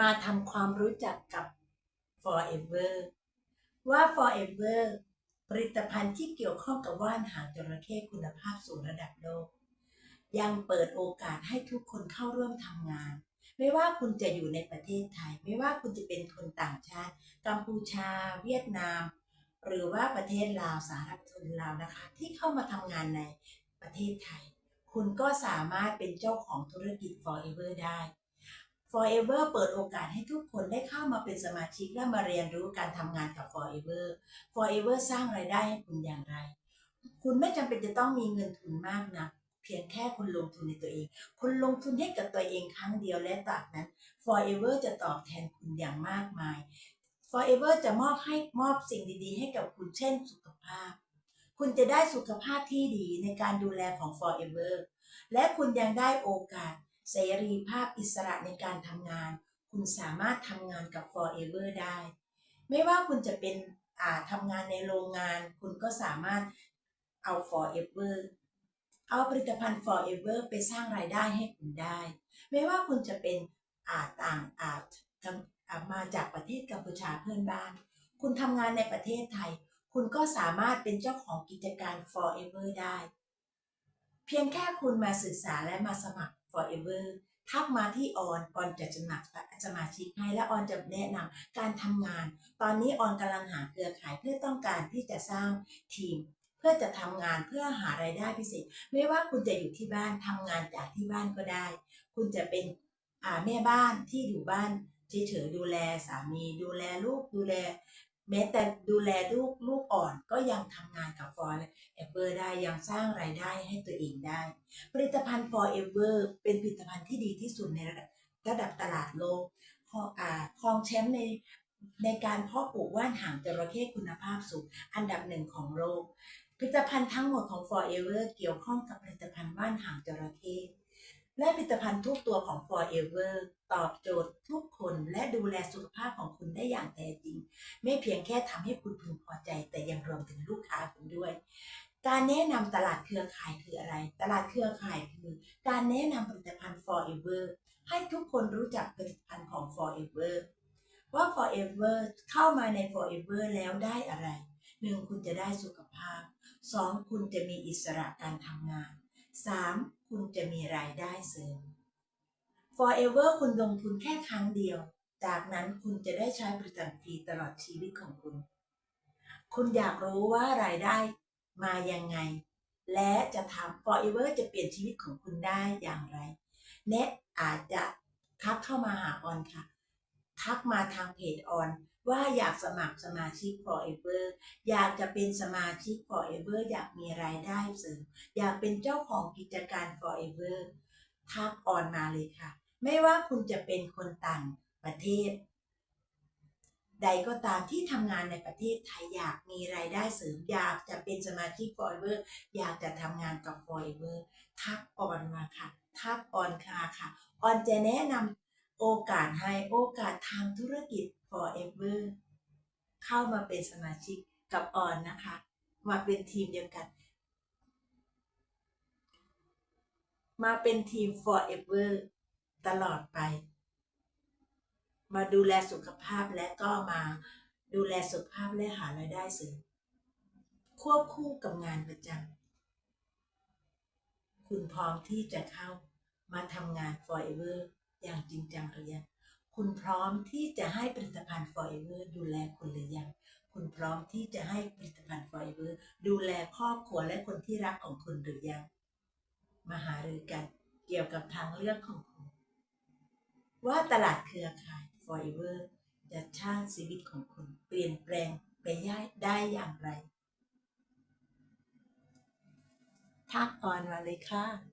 มาทำความรู้จักกับ Forever ว่า Forever ผลิตภัณฑ์ที่เกี่ยวข้องกับว่านหางจระเข้คุณภาพสูงระดับโลก ยังเปิดโอกาสให้ทุกคนเข้าร่วมทำงาน ไม่ว่าคุณจะอยู่ในประเทศไทย ไม่ว่าคุณจะเป็นคนต่างชาติ กัมพูชา เวียดนาม หรือว่าประเทศลาวสาธารณรัฐลาวนะคะ ที่เข้ามาทำงานในประเทศไทย คุณก็สามารถเป็นเจ้าของธุรกิจ Forever ได้ Forever เปิดโอกาสให้ทุกคนได้เข้ามาเป็นสมาชิกและมาเรียนรู้การทำงานกับ Forever Forever สร้างไรายได้ให้คุณอย่างไร คุณไม่จำเป็นจะต้องมีเงินทุนมากนะเพียงแค่คุณลงทุนในตัวเอง คุณลงทุนให้กับตัวเองครั้งเดียวและจากนั้น Forever จะตอบแทนคุณอย่างมากมาย Forever จะมอบให้มอบสิ่งดีๆ ให้กับคุณเช่นสุขภาพ คุณจะได้สุขภาพที่ดีในการดูแลของ Forever และคุณยังได้โอกาส เสรีภาพอิสระในการทำงาน คุณสามารถทำงานกับ Forever ได้ ไม่ว่าคุณจะเป็นทำงานในโรงงาน คุณก็สามารถเอา Forever เอาผลิตภัณฑ์ Forever ไปสร้างรายได้ให้คุณได้ ไม่ว่าคุณจะเป็นต่างอาทำอ่ามาจากประเทศกัมพูชาเพื่อนบ้าน คุณทำงานในประเทศไทย คุณก็สามารถเป็นเจ้าของกิจการ Forever ได้ เพียงแค่คุณมาศึกษาและมาสมัคร Forever ทักมาที่ออนออนจะสมัครสมาชิกให้และออนจะแนะนำการทำงาน ตอนนี้ออนกำลังหาเครือข่ายเพื่อต้องการที่จะสร้างทีม เพื่อจะทำงานเพื่อหารายได้พิเศษ ไม่ว่าคุณจะอยู่ที่บ้านทำงานจากที่บ้านก็ได้ คุณจะเป็นแม่บ้านที่อยู่บ้านเฉยๆดูแลสามี ดูแลลูกดูแล แม้แต่ดูแลลูกลูกอ่อนก็ยังทำงานกับฟอร์เอเวอร์ได้ยังสร้างรายได้ให้ตัวเองได้ ผลิตภัณฑ์ Forever เป็นผลิตภัณฑ์ที่ดีที่สุดในระดับระดับตลาดโลกครองอ่าครองแชมป์ในในการเพาะปลูกว่านหางจระเข้คุณภาพสูงอันดับหนึ่งของโลก ผลิตภัณฑ์ทั้งหมดของ Forever เกี่ยวข้องกับผลิตภัณฑ์ว่านหางจระเข้ และผลิตภัณฑ์ทุกตัวของ Forever ตอบโจทย์ทุกคนและดูแลสุขภาพของคุณได้อย่างแท้จริง ไม่เพียงแค่ทำให้คุณพึงพอใจ แต่ยังรวมถึงลูกค้าคุณด้วย การแนะนำตลาดเครือข่ายคืออะไร ตลาดเครือข่ายคือ การแนะนำผลิตภัณฑ์ Forever ให้ทุกคนรู้จักผลิตภัณฑ์ของ Forever ว่า Forever เข้ามาใน Forever แล้วได้อะไรหนึ่งคุณจะได้สุขภาพสองคุณจะมีอิสระการทำงาน สามคุณจะมีรายได้เสริม Forever คุณลงทุนแค่ครั้งเดียว จากนั้นคุณจะได้ใช้บริการฟรีตลอดชีวิตของคุณ คุณอยากรู้ว่ารายได้มายังไง และจะทำ Forever จะเปลี่ยนชีวิตของคุณได้อย่างไรเน็ตอาจจะทักเข้ามาหาออนค่ะ ทักมาทางเพจออนว่าอยากสมัครสมาชิก Forever อยากจะเป็นสมาชิก Forever อยากมีรายได้เสริม อยากเป็นเจ้าของกิจการ Forever ทักออนมาเลยค่ะ ไม่ว่าคุณจะเป็นคนต่างประเทศ ใดก็ตามที่ทำงานในประเทศไทยอยากมีรายได้เสริม อยากจะเป็นสมาชิก Forever อยากจะทำงานกับ Forever ทักออนมาค่ะ ทักออนค่ะค่ะออนจะแนะนำ โอกาสให้โอกาสทางธุรกิจ Forever เข้ามาเป็นสมาชิกกับออนนะคะ มาเป็นทีมเดียวกัน มาเป็นทีม Forever ตลอดไป มาดูแลสุขภาพและก็มาดูแลสุขภาพและหารายได้เสริมควบคู่กับงานประจำคุณพร้อมที่จะเข้ามาทำงาน Forever อย่างจริงจังหรือยังคุณพร้อมที่จะให้ผลิตภัณฑ์ Forever ดูแลคุณหรือยังคุณพร้อมที่จะให้ผลิตภัณฑ์ Forever ดูแลครอบครัวและคนที่รักของคุณหรือยังมาหารือกันเกี่ยวกับทางเลือกของคุณ ว่าตลาดเครือข่าย Forever จะช่างชีวิตของคุณ เปลี่ยนแปลงไปได้อย่างไร ทักออนมาเลยค่ะ